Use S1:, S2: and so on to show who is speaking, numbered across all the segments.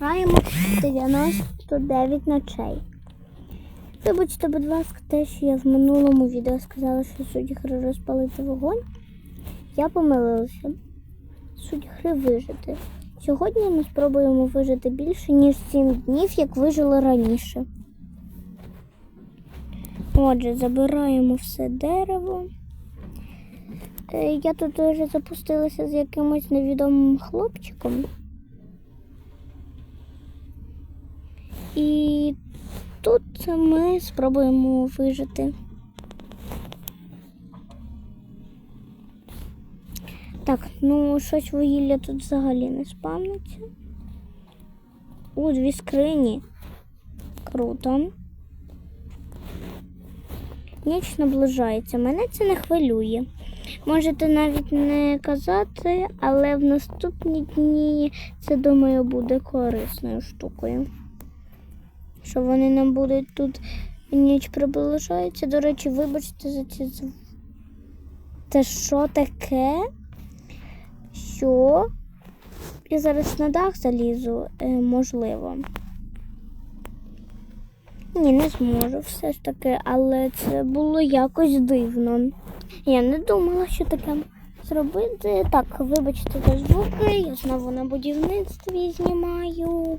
S1: Маємо 99 ночей. Вибачте, будь ласка, те, що я в минулому відео сказала, що суть гри розпалити вогонь. Я помилилася. Суть гри вижити. Сьогодні ми спробуємо вижити більше, ніж 7 днів, як вижили раніше. Отже, забираємо все дерево. Е, Я тут вже запустилася з якимось невідомим хлопчиком. І тут ми спробуємо вижити. Так, ну щось вугілля тут взагалі не спавниться. У, дві скрині. Круто. Ніч наближається. Мене це не хвилює. Можете навіть не казати, але в наступні дні це, думаю, буде корисною штукою. Що вони нам будуть тут ніч приближається. До речі, вибачте за ці. Це що таке? Що? Я зараз на дах залізу, е, можливо. Ні, не зможу все ж таки, але це було якось дивно. Я не думала, що таке зробити. Так, вибачте за звуки, я знову на будівництві знімаю.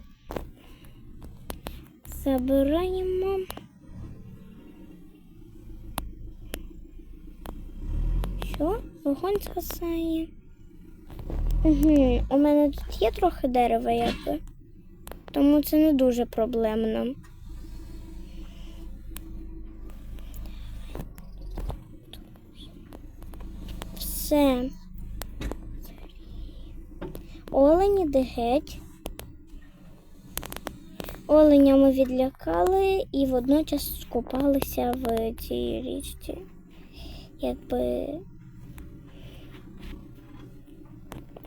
S1: Забираємо. Що? Вогонь скасає. Угу. У мене тут є трохи дерева, якби. Тому це не дуже проблемно. Все. Олені де геть. Оленя ми відлякали і водночас скупалися в цій річці. Якби.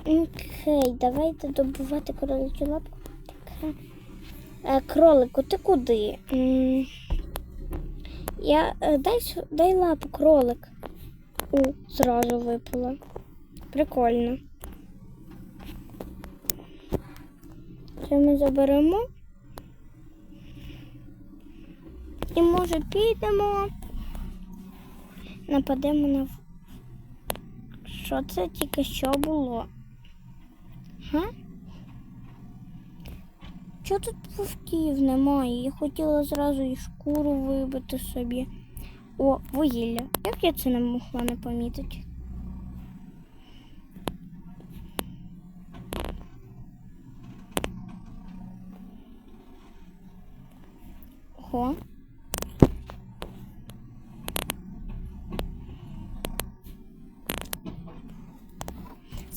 S1: Окей, давайте добувати кроличу лапку. Так. Е, кролику, ти куди? Я е, дай, дай лапу, кролик. У, зразу випала. Прикольно. Це ми заберемо. І може підемо. Нападемо на. Що це тільки що було? Га? Чого тут вовків немає? Я хотіла зразу і шкуру вибити собі. О, вугілля. Як я це не могла не помітити? Ого.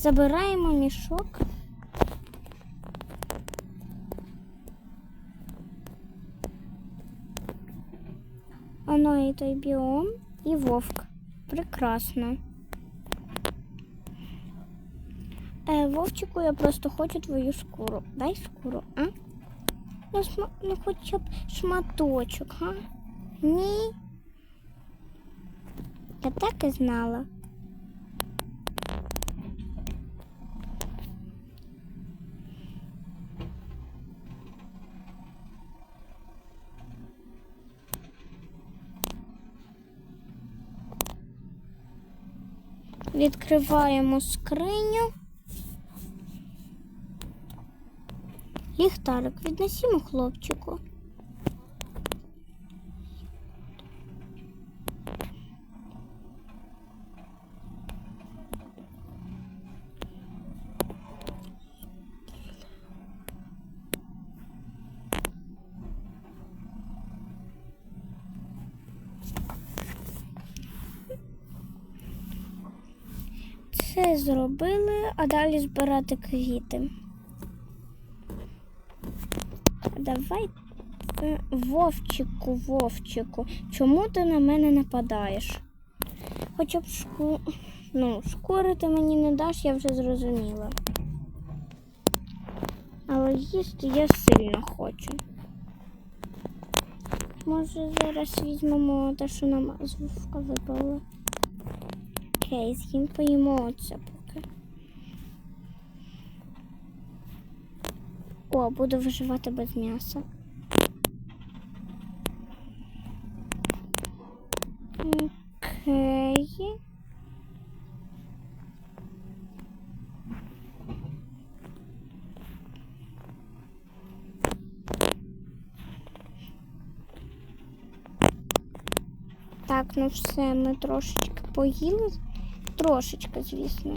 S1: Забираємо мішок. Оно і той біом, і вовк. Прекрасно. Е, Вовчику, я просто хочу твою шкуру. Дай шкуру, а? Ну, шма... ну хоча б шматочок, га? Ні. Я так і знала. Відкриваємо скриню. Ліхтарик віднесімо хлопчику. Це зробили, а далі збирати квіти. Давай, е, Вовчику, Вовчику, чому ти на мене нападаєш? Хоча б шку... ну, шкури ти мені не даш, я вже зрозуміла. Але їсти я сильно хочу. Може, зараз візьмемо те, що нам з вовка випало. Окей, з'їм поїмо оце поки. О, буду виживати без м'яса. Окей. Так, ну все, ми трошечки поїли. Трошечки, звісно.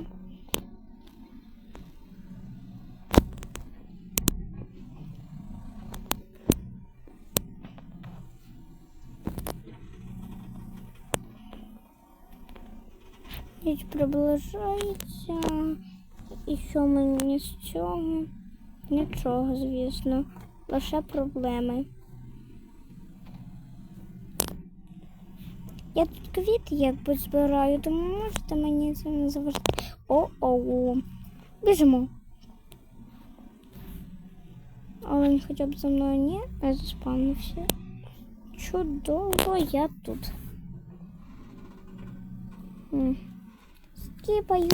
S1: Ніч приближається. І що мені з цього? Нічого, звісно. Лише проблеми. Я тут квіти якби збираю, тому можете мені це не заважати. О-о-о. Біжимо. Але він хоча б за мною ні, я заспавнився. Чудово, я тут. М. Скіпаю.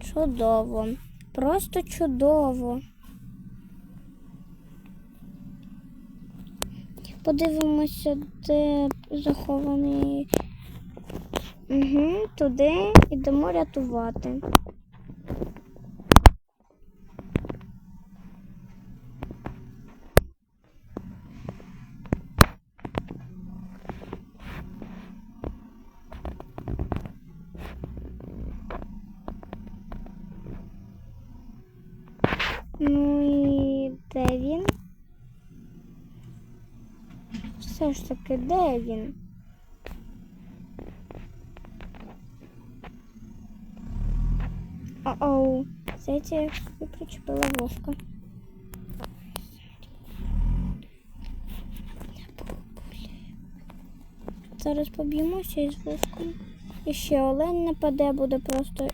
S1: Чудово. Просто чудово. Подивимося, де захований. Угу, туди йдемо рятувати. Ну і де він? Все ж таки, де він? О-оу, здається, я причепила вовка. Зараз поб'ємося із вовком. І ще олень нападе, буде просто.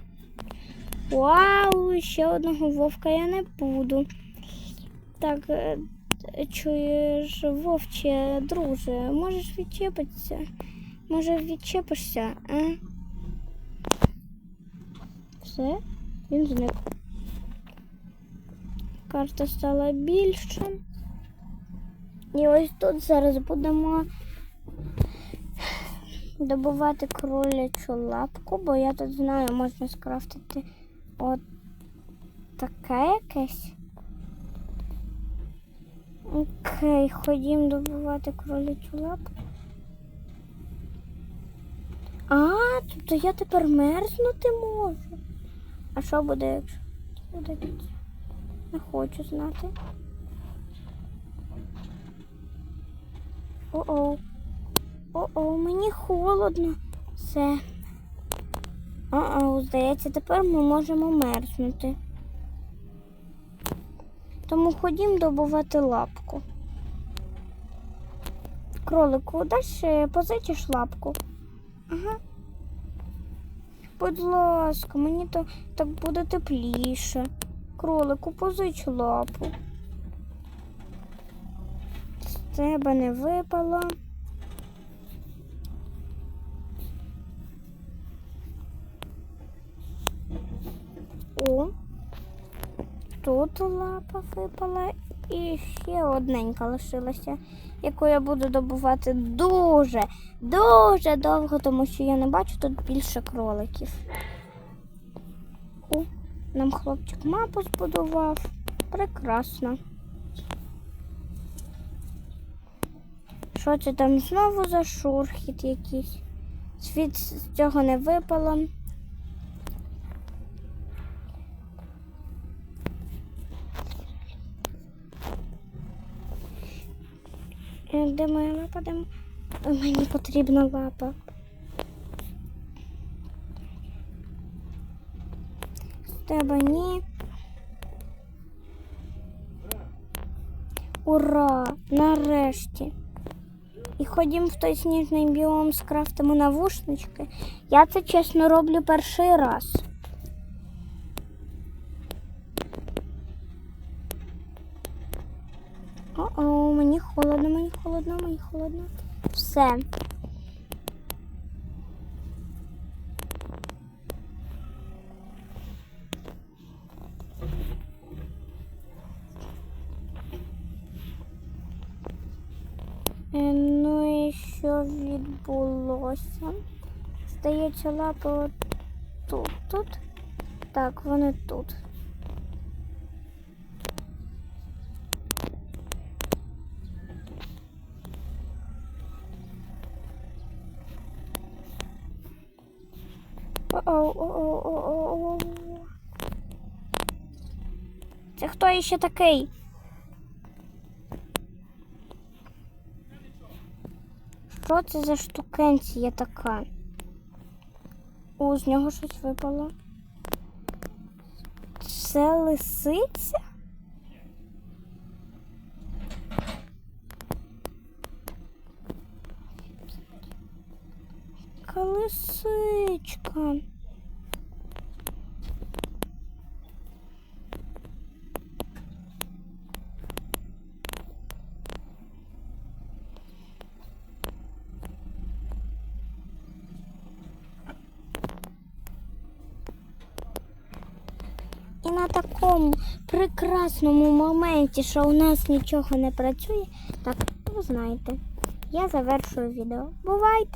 S1: Вау, ще одного вовка я не буду. Так, е, чуєш, вовче, друже, можеш відчепитися? Може, відчепишся, а? Все, він зник. Карта стала більша. І ось тут зараз будемо добувати кролячу лапку, бо я тут знаю, можна скрафтити от таке якесь. Окей, ходім добувати кролячу лапку. А, тобто я тепер мерзнути можу. А що буде, якщо буде? Не хочу знати. О-оу. О-оу, мені холодно. Все. О-оу, здається, тепер ми можемо мерзнути. Тому ходім добувати лапку. Кролику, даш позичиш лапку? Ага. Будь ласка, мені то так буде тепліше. Кролику, позич лапу. З тебе не випало. О, тут лапа випала і ще одненька лишилася, яку я буду добувати дуже, дуже довго, тому що я не бачу тут більше кроликів. О, нам хлопчик мапу збудував. Прекрасно. Що це там знову за шурхіт якийсь? Світ з цього не випало. Де моя лапа? Де... Мені потрібна лапа. Тебе ні. Ура! Нарешті. І ходім в той сніжний біом, скрафтимо навушнички. Я це чесно роблю перший раз. О, мені холодно, мені холодно, мені холодно. Все. Е, ну і що відбулося? Здається, лапи тут. тут. Так, вони тут. Це хто іще такий? Що це за штукенція така? О, з нього щось випало. Це лисиця? Лисичка. Такому прекрасному моменті, що у нас нічого не працює, так ви знаєте, я завершую відео. Бувайте!